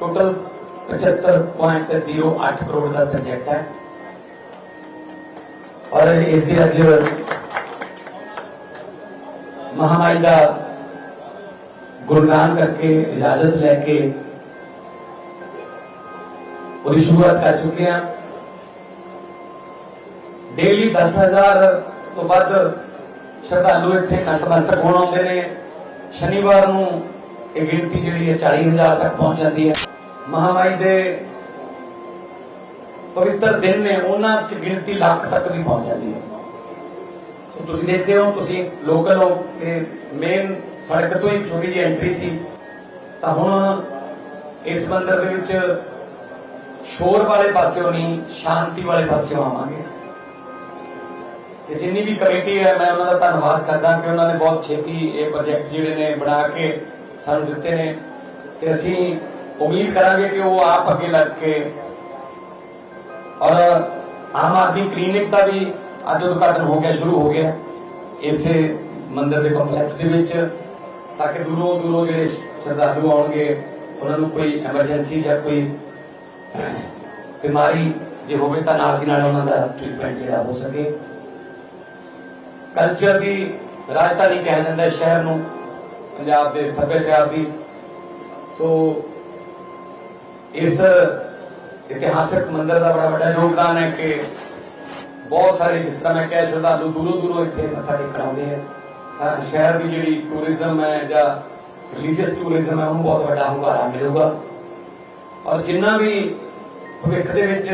Total 75.08 crore ਦਾ project ਹੈ। ਔਰ ਇਸ ਦੀ ਅੱਜ ਮਹਾਮਾਰੀ ਦਾ ਗੁਣਗਾਨ ਕਰਕੇ, ਇਜਾਜ਼ਤ ਲੈ ਕੇ ਉਹਦੀ ਸ਼ੁਰੂਆਤ ਕਰ ਚੁੱਕੇ ਹਾਂ। ਡੇਲੀ 10000 ਤੋਂ ਵੱਧ ਸ਼ਰਧਾਲੂ ਇੱਥੇ ਨਤਮਸਤਕ ਹੋਣ ਆਉਂਦੇ ਨੇ। ਸ਼ਨੀਵਾਰ ਨੂੰ ਇਹ ਗਿਣਤੀ ਜਿਹੜੀ ਹੈ 40000 ਤੱਕ ਪਹੁੰਚ ਜਾਂਦੀ ਹੈ। ਮਹਾਮਾਰੀ ਦੇ ਪਵਿੱਤਰ ਦਿਨ ਨੇ ਉਹਨਾਂ ਚ ਗਿਣਤੀ ਲੱਖ ਤੱਕ ਵੀ ਪਹੁੰਚ ਜਾਂਦੀ ਹੈ। ਸੋ ਤੁਸੀਂ ਦੇਖਦੇ ਹੋ, ਤੁਸੀਂ ਲੋਕਲ ਹੋ ਕਿ ਮੇਨ ਸੜਕ ਤੋਂ ਹੀ ਛੋਟੀ ਜਿਹੀ ਐਂਟਰੀ ਸੀ। ਤਾਂ ਹੁਣ ਇਸ ਮੰਦਿਰ ਦੇ ਵਿੱਚ ਸ਼ੋਰ ਵਾਲੇ ਪਾਸਿਓਂ ਨਹੀਂ, ਸ਼ਾਂਤੀ ਵਾਲੇ ਪਾਸਿਓਂ ਆਵਾਂਗੇ। ਤੇ ਜਿੰਨੀ ਵੀ ਕਮੇਟੀ ਹੈ, ਮੈਂ ਉਹਨਾਂ ਦਾ ਧੰਨਵਾਦ ਕਰਦਾ ਕਿ ਉਹਨਾਂ ਨੇ ਬਹੁਤ ਛੇਤੀ ਇਹ ਪ੍ਰੋਜੈਕਟ ਜਿਹੜੇ ਨੇ ਬਣਾ ਕੇ ਸਾਨੂੰ ਦਿੱਤੇ ਨੇ ਤੇ ਅਸੀਂ ਉਮੀਦ ਕਰਾਂਗੇ ਕਿ ਉਹ ਆਪ ਅੱਗੇ ਲੱਗ ਕੇ ਔਰ ਆਮ ਆਦਮੀ ਕਲੀਨਿਕ ਦਾ ਵੀ ਅੱਜ ਉਦਘਾਟਨ ਹੋ ਗਿਆ, ਸ਼ੁਰੂ ਹੋ ਗਿਆ ਇਸੇ ਮੰਦਿਰ ਦੇ ਕੰਪਲੈਕਸ ਦੇ ਵਿੱਚ, ਤਾਂ ਕਿ ਦੂਰੋਂ ਦੂਰੋਂ ਜਿਹੜੇ ਸ਼ਰਧਾਲੂ ਆਉਣਗੇ, ਉਹਨਾਂ ਨੂੰ ਕੋਈ ਐਮਰਜੈਂਸੀ ਜਾਂ ਕੋਈ ਬਿਮਾਰੀ ਜੇ ਹੋਵੇ ਤਾਂ ਨਾਲ ਦੀ ਨਾਲ ਉਹਨਾਂ ਦਾ ਟ੍ਰੀਟਮੈਂਟ ਜਿਹੜਾ ਹੋ ਸਕੇ। ਕਲਚਰ ਦੀ ਰਾਜਧਾਨੀ ਕਿਹਾ ਜਾਂਦਾ ਸ਼ਹਿਰ ਨੂੰ। ਪੰਜਾਬ ਦੇ ਸੱਭਿਆਚਾਰ ਦੀ। ਸੋ ਇਸ ਇਤਿਹਾਸਕ ਮੰਦਰ ਦਾ ਬੜਾ ਵੱਡਾ ਯੋਗਦਾਨ ਹੈ ਕਿ ਬਹੁਤ ਸਾਰੇ ਜਿਸ ਤਰ੍ਹਾਂ ਮੈਂ ਕਹਿ, ਸ਼ਰਧਾਲੂ ਦੂਰੋਂ ਦੂਰੋਂ ਇੱਥੇ ਮੱਥਾ ਟੇਕਣ ਆਉਂਦੇ ਹੈ। ਤਾਂ ਸ਼ਹਿਰ ਦੀ ਜਿਹੜੀ ਟੂਰਿਜ਼ਮ ਹੈ ਜਾਂ ਰਿਲੀਜੀਅਸ ਟੂਰਿਜ਼ਮ ਹੈ, ਉਹਨੂੰ ਬਹੁਤ ਵੱਡਾ ਹੁੰਗਾਰਾ ਮਿਲੂਗਾ। ਔਰ ਜਿੰਨਾ ਵੀ ਭਵਿੱਖ ਦੇ ਵਿੱਚ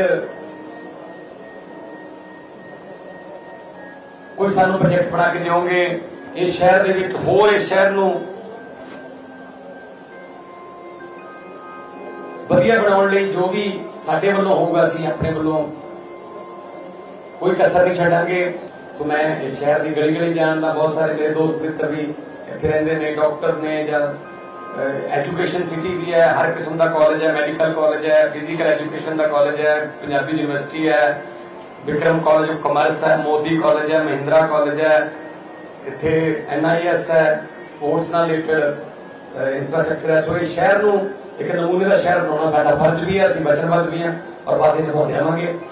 ਕੋਈ ਸਾਨੂੰ ਪ੍ਰੋਜੈਕਟ ਬਣਾ ਕੇ ਦਿਓਗੇ, ਇਸ ਸ਼ਹਿਰ ਦੇ ਵਿੱਚ ਹੋਰ ਇਸ ਸ਼ਹਿਰ ਨੂੰ ਵਧੀਆ ਬਣਾਉਣ ਲਈ ਜੋ ਵੀ ਸਾਡੇ ਵੱਲੋਂ ਹੋਊਗਾ, ਅਸੀਂ ਆਪਣੇ ਵੱਲੋਂ ਕੋਈ ਕਸਰ ਨਹੀਂ ਛੱਡਾਂਗੇ। ਸੋ ਮੈਂ ਇਸ ਸ਼ਹਿਰ ਦੀ ਗਲੀ ਗਲੀ ਜਾਣਦਾ ਬਹੁਤ ਸਾਰੇ ਮੇਰੇ ਦੋਸਤ ਮਿੱਤਰ ਵੀ ਇੱਥੇ ਰਹਿੰਦੇ ਨੇ, ਡਾਕਟਰ ਨੇ ਜਾਂ ਐਜੂਕੇਸ਼ਨ ਸਿਟੀ ਵੀ ਹੈ, ਹਰ ਕਿਸਮ ਦਾ ਕਾਲਜ ਹੈ ਮੈਡੀਕਲ ਕਾਲਜ ਹੈ ਫਿਜ਼ੀਕਲ ਐਜੂਕੇਸ਼ਨ ਦਾ ਕਾਲਜ ਹੈ, ਪੰਜਾਬੀ ਯੂਨੀਵਰਸਿਟੀ ਹੈ, ਵਿਕਰਮ ਕਾਲਜ ਆਫ ਕਾਮਰਸ ਹੈ, ਮੋਦੀ ਕਾਲਜ ਹੈ, ਮਹਿੰਦਰਾ ਕਾਲਜ ਹੈ, ਇੱਥੇ ਐਨਆਈਐਸ ਹੈ ਸਪੋਰਟਸ ਨਾਲ ਰਿਲੇਟਡ ਇਨਫਰਾਸਟ੍ਰਕਚਰ ਹੈ, ਸੋ ਇਹ ਸ਼ਹਿਰ ਨੂੰ, ਇੱਕ ਨਮੂਨੇ ਦਾ ਸ਼ਹਿਰ ਬਣਾਉਣਾ ਸਾਡਾ ਫਰਜ਼ ਵੀ ਹੈ, ਅਸੀਂ ਵਚਨਬੱਧ ਵੀ ਹਾਂ, ਔਰ ਵਾਅਦੇ ਨਿਭਾਉਂਦੇ ਆਵਾਂਗੇ